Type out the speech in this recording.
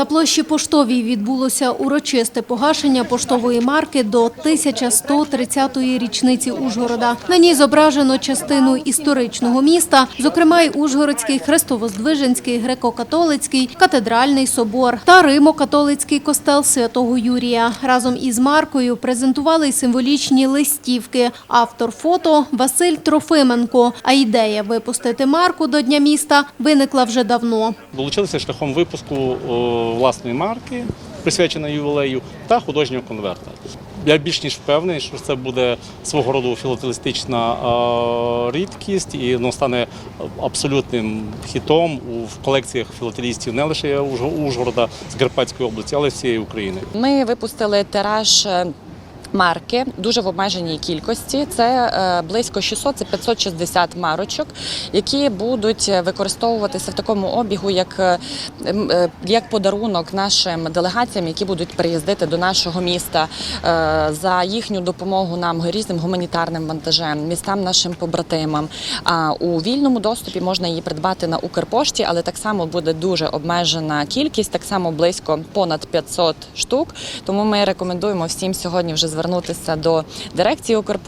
На площі Поштовій відбулося урочисте погашення поштової марки до 1130-ї річниці Ужгорода. На ній зображено частину історичного міста, зокрема й Ужгородський, Хрестовоздвиженський, греко-католицький, катедральний собор та Римо-католицький костел Святого Юрія. Разом із маркою презентували й символічні листівки. Автор фото Василь Трофименко. А ідея випустити марку до Дня міста виникла вже давно. Долучилися шляхом випуску власної марки, присвяченої ювілею, та художнього конверта. Я більш ніж впевнений, що це буде свого роду філателістична е, рідкість і воно стане абсолютним хітом у колекціях філателістів не лише Ужгорода Ужгорода, Закарпатської області, але й всієї України. Ми випустили тираж. Е, Марки дуже в обмеженій кількості. Це е, близько 600, це 560 марочок, які будуть використовуватися в такому обігу, як, е, е, як подарунок нашим делегаціям, які будуть приїздити до нашого міста е, за їхню допомогу нам різним гуманітарним вантажем, містам нашим побратимам. А у вільному доступі можна її придбати на Укрпошті, але так само буде дуже обмежена кількість, так само близько понад 500 штук. Тому ми рекомендуємо всім сьогодні вже звернутися до дирекції Укрпошти.